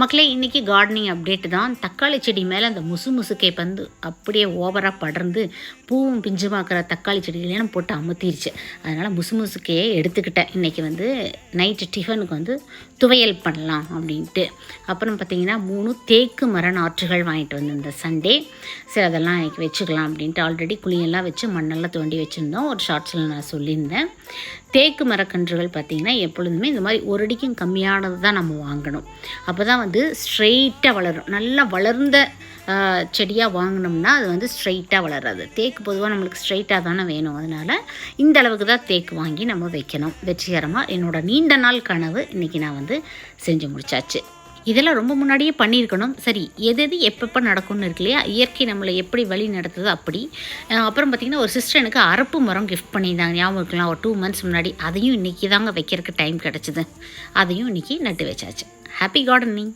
மக்களே இன்றைக்கி gardening update தான். தக்காளி செடி மேலே அந்த முசு முசுக்கை வந்து அப்படியே ஓவராக படர்ந்து பூவும் பிஞ்சுமாக்கிற தக்காளி செடிகளையும் போட்டு அமுத்திருச்சு அதனால் முசு முசுக்கையே எடுத்துக்கிட்டேன். இன்றைக்கி வந்து நைட்டு டிஃபனுக்கு வந்து துவையல் பண்ணலாம் அப்படின்ட்டு. அப்புறம் பார்த்திங்கன்னா மூணு தேக்கு மர நாற்றுகள் வாங்கிட்டு வந்து இந்த சண்டே சரி அதெல்லாம் இன்றைக்கி வச்சுக்கலாம் அப்படின்ட்டு ஆல்ரெடி குழியெல்லாம் வச்சு மண்ணெல்லாம் தோண்டி வச்சுருந்தோம். ஒரு ஷார்ட்ஸில் நான் சொல்லியிருந்தேன். தேக்கு மரக்கன்றுகள் பார்த்திங்கன்னா எப்பொழுதுமே இந்த மாதிரி ஒரு அடிக்கும் கம்மியானது தான் நம்ம வாங்கணும். அப்போ தான் வந்து ஸ்ட்ரெயிட்டாக வளரும். நல்லா வளர்ந்த செடியாக வாங்கினோம்னா அது வந்து ஸ்ட்ரைட்டாக வளராது. தேக்கு பொதுவாக நம்மளுக்கு ஸ்ட்ரைட்டாக தானே வேணும். அதனால் இந்த அளவுக்கு தான் தேக்கு வாங்கி நம்ம வைக்கணும். வெற்றிகரமாக என்னோட நீண்ட நாள் கனவு இன்றைக்கி நான் வந்து செஞ்சு முடிச்சாச்சு. இதெல்லாம் ரொம்ப முன்னாடியே பண்ணியிருக்கணும். சரி எது எது எப்பப்போ நடக்கும்னு இருக்கு இல்லையா? இயற்கை நம்மளை எப்படி வழி நடத்துதோ அப்படி. அப்புறம் பார்த்திங்கன்னா ஒரு சிஸ்டர் எனக்கு அரப்பு மரம் கிஃப்ட் பண்ணியிருந்தாங்க. ஞாபகம் இருக்கலாம் ஒரு டூ மந்த்ஸ் முன்னாடி. அதையும் இன்றைக்கி தாங்க வைக்கிறதுக்கு டைம் கிடச்சிது. அதையும் இன்றைக்கி நட்டு வச்சாச்சு. Happy gardening